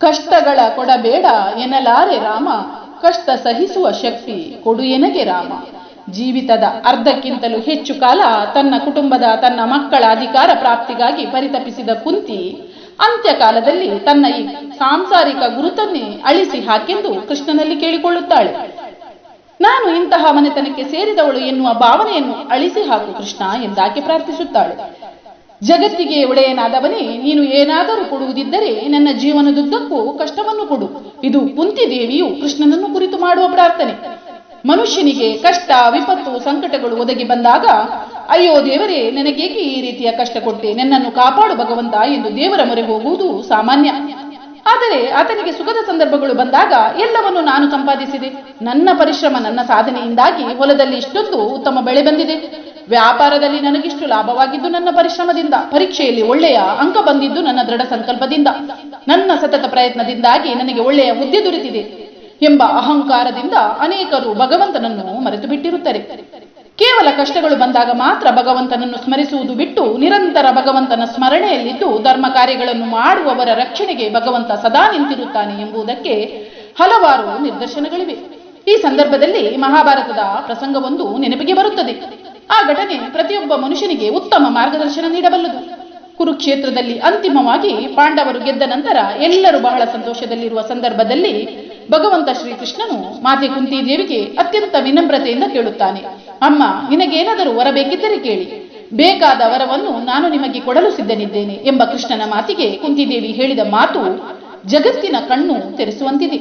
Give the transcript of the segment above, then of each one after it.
ಕಷ್ಟಗಳ ಕೊಡಬೇಡ ಎನ್ನಲಾರೆ ರಾಮ, ಕಷ್ಟ ಸಹಿಸುವ ಶಕ್ತಿ ಕೊಡು ಎನಗೆ ರಾಮ. ಜೀವಿತದ ಅರ್ಧಕ್ಕಿಂತಲೂ ಹೆಚ್ಚು ಕಾಲ ತನ್ನ ಕುಟುಂಬದ ತನ್ನ ಮಕ್ಕಳ ಅಧಿಕಾರ ಪ್ರಾಪ್ತಿಗಾಗಿ ಪರಿತಪಿಸಿದ ಕುಂತಿ, ಅಂತ್ಯಕಾಲದಲ್ಲಿ ತನ್ನ ಈ ಸಾಂಸಾರಿಕ ಗುರುತನ್ನೇ ಅಳಿಸಿ ಹಾಕೆಂದು ಕೃಷ್ಣನಲ್ಲಿ ಕೇಳಿಕೊಳ್ಳುತ್ತಾಳೆ. ನಾನು ಇಂತಹ ಮನೆತನಕ್ಕೆ ಸೇರಿದವಳು ಎನ್ನುವ ಭಾವನೆಯನ್ನು ಅಳಿಸಿ ಹಾಕು ಕೃಷ್ಣ ಎಂದಾಕೆ ಪ್ರಾರ್ಥಿಸುತ್ತಾಳೆ. ಜಗತ್ತಿಗೆ ಒಡೆಯನಾದವನೇ, ನೀನು ಏನಾದರೂ ಕೊಡುವುದಿದ್ದರೆ ನನ್ನ ಜೀವನದುದ್ದಕ್ಕೂ ಕಷ್ಟವನ್ನು ಕೊಡು. ಇದು ಕುಂತಿದೇವಿಯು ಕೃಷ್ಣನನ್ನು ಕುರಿತು ಮಾಡುವ ಪ್ರಾರ್ಥನೆ. ಮನುಷ್ಯನಿಗೆ ಕಷ್ಟ, ವಿಪತ್ತು, ಸಂಕಟಗಳು ಒದಗಿ ಬಂದಾಗ, ಅಯ್ಯೋ ದೇವರೇ, ನನಗೇಕೆ ಈ ರೀತಿಯ ಕಷ್ಟ ಕೊಟ್ಟೆ? ನನ್ನನ್ನು ಕಾಪಾಡು ಭಗವಂತ ಎಂದು ದೇವರ ಮೊರೆ ಹೋಗುವುದು ಸಾಮಾನ್ಯ. ಆದರೆ ಆತನಿಗೆ ಸುಖದ ಸಂದರ್ಭಗಳು ಬಂದಾಗ ಎಲ್ಲವನ್ನು ನಾನು ಸಂಪಾದಿಸಿದೆ. ನನ್ನ ಪರಿಶ್ರಮ, ನನ್ನ ಸಾಧನೆಯಿಂದಾಗಿ ಹೊಲದಲ್ಲಿ ಇಷ್ಟೊಂದು ಉತ್ತಮ ಬೆಳೆ ಬಂದಿದೆ. ವ್ಯಾಪಾರದಲ್ಲಿ ನನಗಿಷ್ಟು ಲಾಭವಾಗಿದ್ದು ನನ್ನ ಪರಿಶ್ರಮದಿಂದ, ಪರೀಕ್ಷೆಯಲ್ಲಿ ಒಳ್ಳೆಯ ಅಂಕ ಬಂದಿದ್ದು ನನ್ನ ದೃಢ ಸಂಕಲ್ಪದಿಂದ. ನನ್ನ ಸತತ ಪ್ರಯತ್ನದಿಂದಾಗಿ ನನಗೆ ಒಳ್ಳೆಯ ಹುದ್ದೆ ದೊರೆತಿದೆ ಎಂಬ ಅಹಂಕಾರದಿಂದ ಅನೇಕರು ಭಗವಂತನನ್ನು ಮರೆತು ಬಿಟ್ಟಿರುತ್ತಾರೆ ಕೇವಲ ಕಷ್ಟಗಳು ಬಂದಾಗ ಮಾತ್ರ ಭಗವಂತನನ್ನು ಸ್ಮರಿಸುವುದು ಬಿಟ್ಟು ನಿರಂತರ ಭಗವಂತನ ಸ್ಮರಣೆಯಲ್ಲಿದ್ದು ಧರ್ಮ ಕಾರ್ಯಗಳನ್ನು ಮಾಡುವವರ ರಕ್ಷಣೆಗೆ ಭಗವಂತ ಸದಾ ನಿಂತಿರುತ್ತಾನೆ ಎಂಬುದಕ್ಕೆ ಹಲವಾರು ನಿದರ್ಶನಗಳಿವೆ. ಈ ಸಂದರ್ಭದಲ್ಲಿ ಮಹಾಭಾರತದ ಪ್ರಸಂಗವೊಂದು ನೆನಪಿಗೆ ಬರುತ್ತದೆ. ಆ ಘಟನೆ ಪ್ರತಿಯೊಬ್ಬ ಮನುಷ್ಯನಿಗೆ ಉತ್ತಮ ಮಾರ್ಗದರ್ಶನ ನೀಡಬಲ್ಲದು. ಕುರುಕ್ಷೇತ್ರದಲ್ಲಿ ಅಂತಿಮವಾಗಿ ಪಾಂಡವರು ಗೆದ್ದ ನಂತರ ಎಲ್ಲರೂ ಬಹಳ ಸಂತೋಷದಲ್ಲಿರುವ ಸಂದರ್ಭದಲ್ಲಿ ಭಗವಂತ ಶ್ರೀಕೃಷ್ಣನು ಮಾತೆ ಕುಂತಿ ದೇವಿಗೆ ಅತ್ಯಂತ ವಿನಮ್ರತೆಯಿಂದ ಕೇಳುತ್ತಾನೆ, ಅಮ್ಮ, ನಿನಗೇನಾದರೂ ವರ ಬೇಕಿದ್ದರೆ ಕೇಳಿ. ಬೇಕಾದ ವರವನ್ನು ನಾನು ನಿಮಗೆ ಕೊಡಲು ಸಿದ್ಧನಿದ್ದೇನೆ ಎಂಬ ಕೃಷ್ಣನ ಮಾತಿಗೆ ಕುಂತಿದೇವಿ ಹೇಳಿದ ಮಾತು ಜಗತ್ತಿನ ಕಣ್ಣು ತೆರೆಸುವಂತಿದೆ.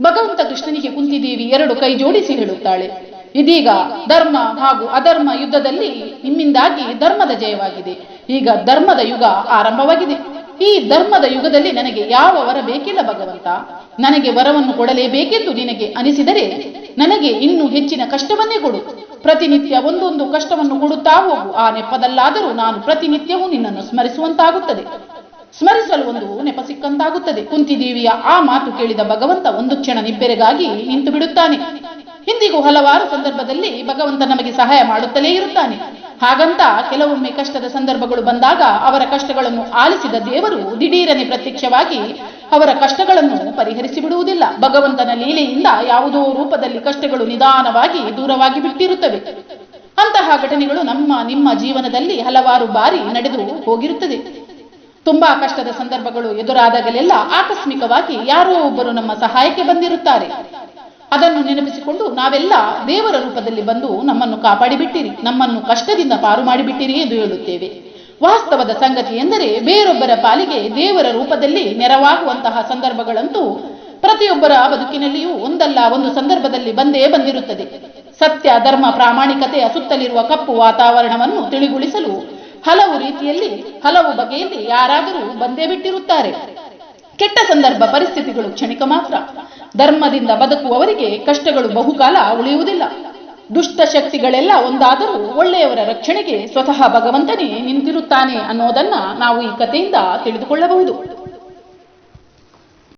ಭಗವಂತ ಕೃಷ್ಣನಿಗೆ ಕುಂತಿದೇವಿ ಎರಡು ಕೈ ಜೋಡಿಸಿ ಹೇಳುತ್ತಾಳೆ ಇದೀಗ ಧರ್ಮ ಹಾಗೂ ಅಧರ್ಮ ಯುದ್ಧದಲ್ಲಿ ನಿಮ್ಮಿಂದಾಗಿ ಧರ್ಮದ ಜಯವಾಗಿದೆ. ಈಗ ಧರ್ಮದ ಯುಗ ಆರಂಭವಾಗಿದೆ. ಈ ಧರ್ಮದ ಯುಗದಲ್ಲಿ ನನಗೆ ಯಾವ ವರ ಬೇಕಿಲ್ಲ ಭಗವಂತ. ನನಗೆ ವರವನ್ನು ಕೊಡಲೇಬೇಕೆಂದು ನಿನಗೆ ಅನಿಸಿದರೆ ನನಗೆ ಇನ್ನೂ ಹೆಚ್ಚಿನ ಕಷ್ಟವನ್ನೇ ಕೊಡು. ಪ್ರತಿನಿತ್ಯ ಒಂದೊಂದು ಕಷ್ಟವನ್ನು ಕೊಡುತ್ತಾ ಹೋಗು. ಆ ನೆಪದಲ್ಲಾದರೂ ನಾನು ಪ್ರತಿನಿತ್ಯವೂ ನಿನ್ನನ್ನು ಸ್ಮರಿಸುವಂತಾಗುತ್ತದೆ. ಸ್ಮರಿಸಲು ಒಂದು ನೆಪ ಸಿಕ್ಕಂತಾಗುತ್ತದೆ. ಕುಂತಿದೇವಿಯ ಆ ಮಾತು ಕೇಳಿದ ಭಗವಂತ ಒಂದು ಕ್ಷಣ ನಿಬ್ಬೆರೆಗಾಗಿ ನಿಂತು ಬಿಡುತ್ತಾನೆ ಇಂದಿಗೂ ಹಲವಾರು ಸಂದರ್ಭದಲ್ಲಿ ಭಗವಂತ ನಮಗೆ ಸಹಾಯ ಮಾಡುತ್ತಲೇ ಇರುತ್ತಾನೆ. ಹಾಗಂತ ಕೆಲವೊಮ್ಮೆ ಕಷ್ಟದ ಸಂದರ್ಭಗಳು ಬಂದಾಗ ಅವರ ಕಷ್ಟಗಳನ್ನು ಆಲಿಸಿದ ದೇವರು ದಿಢೀರನೆ ಪ್ರತ್ಯಕ್ಷವಾಗಿ ಅವರ ಕಷ್ಟಗಳನ್ನು ಪರಿಹರಿಸಿ ಬಿಡುವುದಿಲ್ಲ. ಭಗವಂತನ ಲೀಲೆಯಿಂದ ಯಾವುದೋ ರೂಪದಲ್ಲಿ ಕಷ್ಟಗಳು ನಿಧಾನವಾಗಿ ದೂರವಾಗಿ ಬಿಟ್ಟಿರುತ್ತವೆ. ಅಂತಹ ಘಟನೆಗಳು ನಮ್ಮ, ನಿಮ್ಮ ಜೀವನದಲ್ಲಿ ಹಲವಾರು ಬಾರಿ ನಡೆದು ಹೋಗಿರುತ್ತದೆ. ತುಂಬಾ ಕಷ್ಟದ ಸಂದರ್ಭಗಳು ಎದುರಾದಾಗಲೆಲ್ಲ ಆಕಸ್ಮಿಕವಾಗಿ ಯಾರೋ ಒಬ್ಬರು ನಮ್ಮ ಸಹಾಯಕ್ಕೆ ಬಂದಿರುತ್ತಾರೆ. ಅದನ್ನು ನೆನಪಿಸಿಕೊಂಡು ನಾವೆಲ್ಲ ದೇವರ ರೂಪದಲ್ಲಿ ಬಂದು ನಮ್ಮನ್ನು ಕಾಪಾಡಿಬಿಟ್ಟಿರಿ, ನಮ್ಮನ್ನು ಕಷ್ಟದಿಂದ ಪಾರು ಮಾಡಿಬಿಟ್ಟಿರಿ ಎಂದು ಹೇಳುತ್ತೇವೆ. ವಾಸ್ತವದ ಸಂಗತಿ ಎಂದರೆ ಬೇರೊಬ್ಬರ ಪಾಲಿಗೆ ದೇವರ ರೂಪದಲ್ಲಿ ನೆರವಾಗುವಂತಹ ಸಂದರ್ಭಗಳಂತೂ ಪ್ರತಿಯೊಬ್ಬರ ಬದುಕಿನಲ್ಲಿಯೂ ಒಂದಲ್ಲ ಒಂದು ಸಂದರ್ಭದಲ್ಲಿ ಬಂದೇ ಬಂದಿರುತ್ತದೆ. ಸತ್ಯ, ಧರ್ಮ, ಪ್ರಾಮಾಣಿಕತೆಯ ಸುತ್ತಲಿರುವ ಕಪ್ಪು ವಾತಾವರಣವನ್ನು ತಿಳಿಗೊಳಿಸಲು ಹಲವು ರೀತಿಯಲ್ಲಿ, ಹಲವು ಬಗೆಯಲ್ಲಿ ಯಾರಾದರೂ ಬಂದೇ ಬಿಟ್ಟಿರುತ್ತಾರೆ. ಕೆಟ್ಟ ಸಂದರ್ಭ ಪರಿಸ್ಥಿತಿಗಳು ಕ್ಷಣಿಕ ಮಾತ್ರ. ಧರ್ಮದಿಂದ ಬದುಕುವವರಿಗೆ ಕಷ್ಟಗಳು ಬಹುಕಾಲ ಉಳಿಯುವುದಿಲ್ಲ. ದುಷ್ಟ ಶಕ್ತಿಗಳೆಲ್ಲ ಒಂದಾದರೂ ಒಳ್ಳೆಯವರ ರಕ್ಷಣೆಗೆ ಸ್ವತಃ ಭಗವಂತನೇ ನಿಂತಿರುತ್ತಾನೆ ಅನ್ನೋದನ್ನ ನಾವು ಈ ಕಥೆಯಿಂದ ತಿಳಿದುಕೊಳ್ಳಬಹುದು.